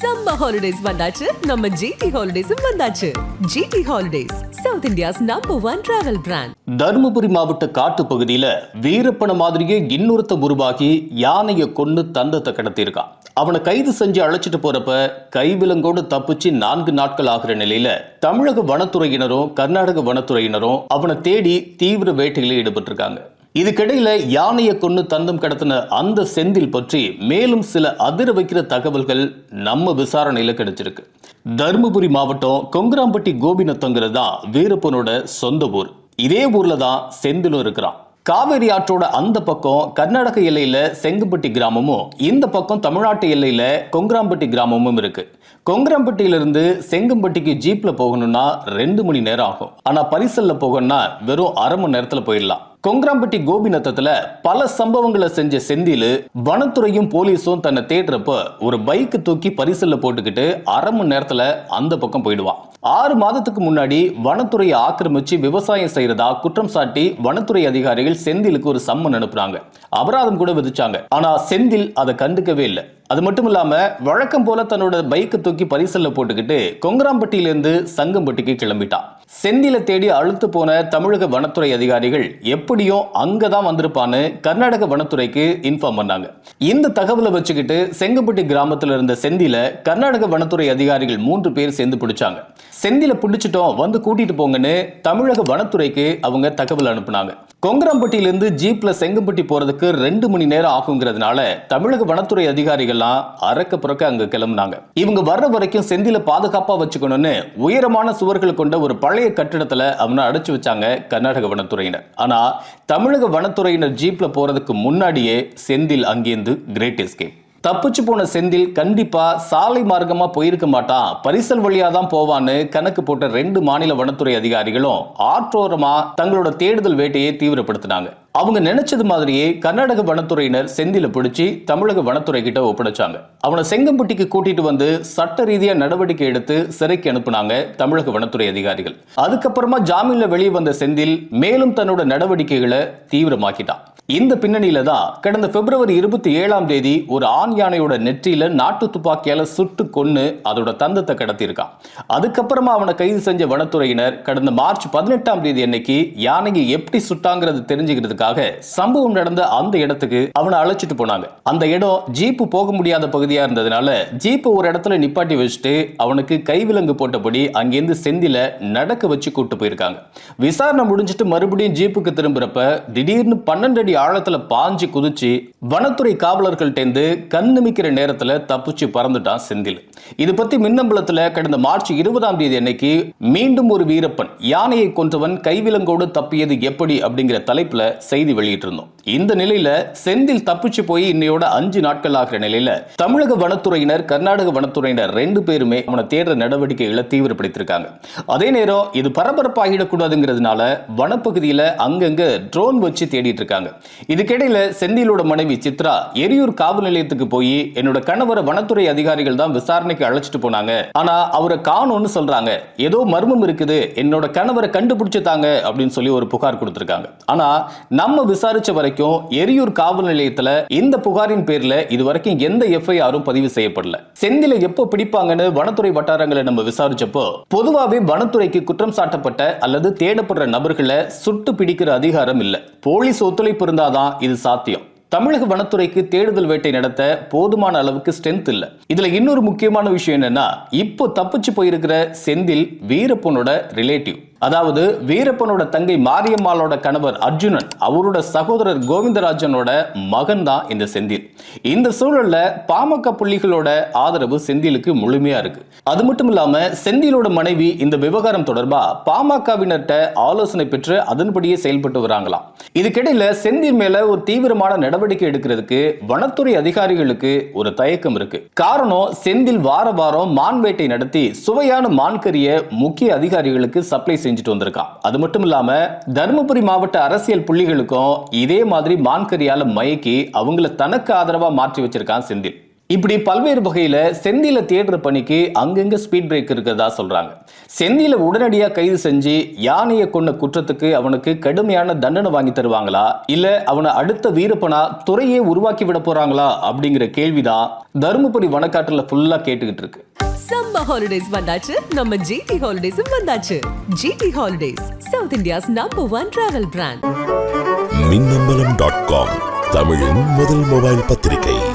Summer holidays வந்தாச்சு. நம்ம GT ஹாலிடேஸும் வந்தாச்சு. GT holidays South India's number one travel brand Dharmapuri மாவட்ட காட்டு பகுதியில வீரப்பன மாதிரியே இன்னொருத்த உருவாகி யானையை கொண்டு தந்தத்தை கடத்தியிருக்கான். அவனை கைது செஞ்சு அழைச்சிட்டு போறப்ப கைவிலங்கோடு தப்பிச்சு நான்கு நாட்கள் ஆகிற நிலையில தமிழக வனத்துறையினரும் கர்நாடக வனத்துறையினரும் அவனை தேடி தீவிர வேட்டையில் ஈடுபட்டிருக்காங்க. இதுக்கிடையில யானையை கொண்டு தந்தம் கடத்தின அந்த செந்தில் பற்றி மேலும் சில அதிர வைக்கிற தகவல்கள் நம்ம விசாரணையில கிடைச்சிருக்கு. தருமபுரி மாவட்டம் கொங்கராம்பட்டி கோபிநத்தங்கிறது தான் வீரப்பனோட சொந்த ஊர். இதே ஊர்ல தான் செந்திலும் இருக்கிறான். காவேரி ஆற்றோட அந்த பக்கம் கர்நாடக எல்லையில செங்கம்பட்டி கிராமமும் இந்த பக்கம் தமிழ்நாட்டு எல்லையில கொங்கராம்பட்டி கிராமமும் இருக்கு. கொங்கராம்பட்டியிலிருந்து செங்கம்பட்டிக்கு ஜீப்ல போகணும்னா ரெண்டு மணி நேரம் ஆகும். ஆனா பரிசல்ல போகணும்னா வெறும் அரை மணி நேரத்துல போயிடலாம். கொங்கராம்பட்டி கோபிநத்தத்துல பல சம்பவங்களை செஞ்ச செந்தில் வனத்துறையும் போலீஸும் தன்னை தேடுறப்ப ஒரு பைக் தூக்கி பரிசல்ல போட்டுக்கிட்டு அரை மணி நேரத்துல அந்த பக்கம் போயிடுவான் ஆறு மாதத்துக்கு முன்னாடி வனத்துறையை ஆக்கிரமிச்சு விவசாயம் செய்யறதா குற்றம் சாட்டி வனத்துறை அதிகாரிகள் செந்திலுக்கு ஒரு சம்மன் அனுப்புறாங்க. அபராதம் கூட விதிச்சாங்க. ஆனா செந்தில் அதை கண்டுக்கவே இல்லை. அது மட்டும் இல்லாம வழக்கம் போல தன்னோட பைக்கை தூக்கி பரிசல்ல போட்டுக்கிட்டு கொங்கராம்பட்டியிலிருந்து சங்கம்பட்டிக்கு கிளம்பிட்டான் செந்தில தேடி அழுத்து போன தமிழக வனத்துறை அதிகாரிகள் எப்படியும் அங்கதான் வந்திருப்பான்னு கர்நாடக வனத்துறைக்கு இன்ஃபார்ம் பண்ணாங்க. இந்த தகவலை வச்சுக்கிட்டு செங்கம்பட்டி கிராமத்துல இருந்த செந்தில கர்நாடக வனத்துறை அதிகாரிகள் மூன்று பேர் சேர்ந்து பிடிச்சாங்க. செந்தில பிடிச்சிட்டோம் வந்து கூட்டிட்டு போங்கன்னு தமிழக வனத்துறைக்கு அவங்க தகவல் அனுப்புனாங்க. கொங்கராம்பட்டியிலிருந்து ஜீப்ல செங்கம்பட்டி போறதுக்கு ரெண்டு மணி நேரம் ஆகுங்கிறதுனால தமிழக வனத்துறை அதிகாரிகள்லாம் அறக்க புறக்க அங்க கிளம்புனாங்க. இவங்க வர்ற வரைக்கும் செந்தில பாதுகாப்பா வச்சுக்கணும்னு உயரமான சுவர்கள் கொண்ட ஒரு பழைய கட்டிடத்துல அவனை அடைச்சு வச்சாங்க கர்நாடக வனத்துறையினர். ஆனா தமிழக வனத்துறையினர் ஜீப்ல போறதுக்கு முன்னாடியே செந்தில் அங்கேருந்து கிரேட் எஸ்கேப் தப்பிச்சு போன செந்தில் கண்டிப்பா சாலை மார்க்கமா போயிருக்க மாட்டான். பரிசல் வழியா தான் போவான்னு கணக்கு போட்ட ரெண்டு மாநில வனத்துறை அதிகாரிகளும் ஆற்றோரமா தங்களோட தேடுதல் வேட்டையை தீவிரப்படுத்தினாங்க. அவங்க நினைச்சது மாதிரியே கர்நாடக வனத்துறையினர் செந்தில பிடிச்சி தமிழக வனத்துறை கிட்ட ஒப்படைச்சாங்க. அவனை செங்கம்பட்டிக்கு கூட்டிட்டு வந்து சட்ட ரீதியா நடவடிக்கை எடுத்து சிறைக்கு அனுப்புனாங்க தமிழக வனத்துறை அதிகாரிகள். அதுக்கப்புறமா ஜாமீன்ல வெளியே வந்த செந்தில் மேலும் தன்னோட நடவடிக்கைகளை தீவிரமாக்கிட்டான். இந்த பின்னணியில தான் கடந்த பிப்ரவரி இருபத்தி ஏழாம் தேதி ஒரு ஆண் யானையோட நெற்றியில நாட்டு துப்பாக்கியால சுட்டு கொன்னு அதோட தந்தத்தை கடத்தியிருக்கான். அதுக்கப்புறமா அவனை கைது செஞ்ச வனத்துறையினர் கடந்த மார்ச் பதினெட்டாம் தேதி அன்னைக்கு யானையை எப்படி சுட்டாங்கிறது தெரிஞ்சுக்கிறதுக்காக சம்பவம் நடந்த அந்த இடத்துக்கு அவனை அழைச்சிட்டு போனாங்க. அந்த இடம் ஜீப்பு போக முடியாத பகுதியா இருந்ததுனால ஜீப்பு ஒரு இடத்துல நிப்பாட்டி வச்சுட்டு அவனுக்கு கைவிலங்கு போட்டபடி அங்கிருந்து செந்தில நடக்க வச்சு கூட்டு போயிருக்காங்க. விசாரணை முடிஞ்சிட்டு மறுபடியும் ஜீப்புக்கு திரும்புறப்ப திடீர்னு பன்னெண்டு அடி ஆழத்துல பாஞ்சு குதிச்சு வனத்துறை காவலர்கள்ட்டேந்து கண்ணுமிக்கிற நேரத்துல தப்பிச்சு பறந்துட்டான் செந்தில். இது பத்தி மின்னம்பலத்துல கடந்த மார்ச் இருபதாம் தேதி அன்னைக்கு மீண்டும் ஒரு வீரப்பன் யானையை கொன்றவன் கைவிலங்கோடு தப்பியது எப்படி அப்படிங்கிற தலைப்புல செய்தி வெளியிட்டிருந்தோம். இந்த நிலையில செந்தில் தப்பிச்சு போய் இன்னையோட அஞ்சு நாட்கள் ஆகிற நிலையில தமிழக வனத்துறையினர் கர்நாடக வனத்துறையினர் ரெண்டு பேருமே அவனை தேடுற நடவடிக்கைகளை தீவிரப்படுத்தியிருக்காங்க. அதே நேரம் இது பரபரப்பாகிடக்கூடாதுங்கிறதுனால வனப்பகுதியில அங்கங்க ட்ரோன் வச்சு தேடிட்டு இருக்காங்க இதுக்கிடையில செந்திலோட மனைவி சித்ரா எரியூர் காவல் நிலையத்துக்கு போய் என்னோட கணவரை வனத்துறை அதிகாரிகள் தான் விசாரணைக்கு அழைச்சிட்டு போனாங்க. ஆனா அவரை காணும்னு சொல்றாங்க. ஏதோ மர்மம் இருக்குது. என்னோட கணவரை கண்டுபிடிச்சு தாங்க அப்படின்னு சொல்லி ஒரு புகார் கொடுத்திருக்காங்க. ஆனா நம்ம விசாரிச்ச வரைக்கும் எரியூர் காவல் நிலையத்துல இந்த புகாரின் பேர்ல இது வரைக்கும் எந்த எஃப்ஐஆரும் பதிவு செய்யப்படல. செந்தில எப்போ பிடிப்பாங்கன்னு வனத்துறை வட்டாரங்களை நம்ம விசாரிச்சப்போ பொதுவாவே வனத்துறைக்கு குற்றம் சாட்டப்பட்ட அல்லது தேடப்படுற நபர்களை சுட்டு பிடிக்கிற அதிகாரம் இல்ல. போலீஸ் ஒத்துழைப்பு இருந்தாதான் இது சாத்தியம். தமிழக வனத்துறைக்கு தேடுதல் வேட்டை நடத்த போதுமான அளவுக்கு ஸ்ட்ரென்த் இல்ல. இதுல இன்னொரு முக்கியமான விஷயம் என்னன்னா இப்போ தப்பிச்சு போயிருக்கிற செந்தில் வீரப்பனோட ரிலேட்டிவ் அதாவது வீரப்பனோட தங்கை மாரியம்மாளோட கணவர் அர்ஜுனன் அவரோட சகோதரர் கோவிந்தராஜனோட மகன் தான் இந்த செந்தில். இந்த சூழல்ல பாமக புள்ளிகளோட ஆதரவு செந்திலுக்கு முழுமையா இருக்கு. அது மட்டும் இல்லாம செந்திலோட மனைவி இந்த விவகாரம் தொடர்பா பாமகவினர்கிட்ட ஆலோசனை பெற்று அதன்படியே செயல்பட்டு வராங்களாம். இதுக்கிடையில செந்தில் மேல ஒரு தீவிரமான நடவடிக்கை எடுக்கிறதுக்கு வனத்துறை அதிகாரிகளுக்கு ஒரு தயக்கம் இருக்கு. காரணம் செந்தில் வார வாரம் மான் வேட்டை நடத்தி சுவையான மான்கறிய முக்கிய அதிகாரிகளுக்கு சப்ளை செஞ்சுட்டு வந்திருக்கான் அது மட்டும் இல்லாம தருமபுரி மாவட்ட அரசியல் புள்ளிகளுக்கும் இதே மாதிரி மான்கரியால் மயக்கி அவங்கள தனக்கு ஆதரவா மாற்றி வச்சிருக்கான் செந்தில். இப்படி பல்வேறு வகையில செந்தில தேடுற பணிக்கு அங்கங்க ஸ்பீட் பிரேக் இருக்கிறதா சொல்றாங்க. செந்தில உடனடியாக கைது செஞ்சு யானையை கொண்ட குற்றத்துக்கு அவனுக்கு கடுமையான தண்டனை வாங்கி தருவாங்களா? இல்ல அவனை அடுத்த வீரப்பனா துறையே உருவாக்கி விட போறாங்களா? அப்படிங்கிற கேள்விதான் தருமபுரி வனக்காட்டுல ஃபுல்லா கேட்டுக்கிட்டு இருக்கு. சம்மர் ஹாலிடேஸ் வந்தாச்சு. நம்ம ஜிடி ஹாலிடேஸும் வந்தாச்சு. GT holidays South India's number one travel brand Minnambalam dot com தமிழின் முதல் மொபைல் பத்திரிகை.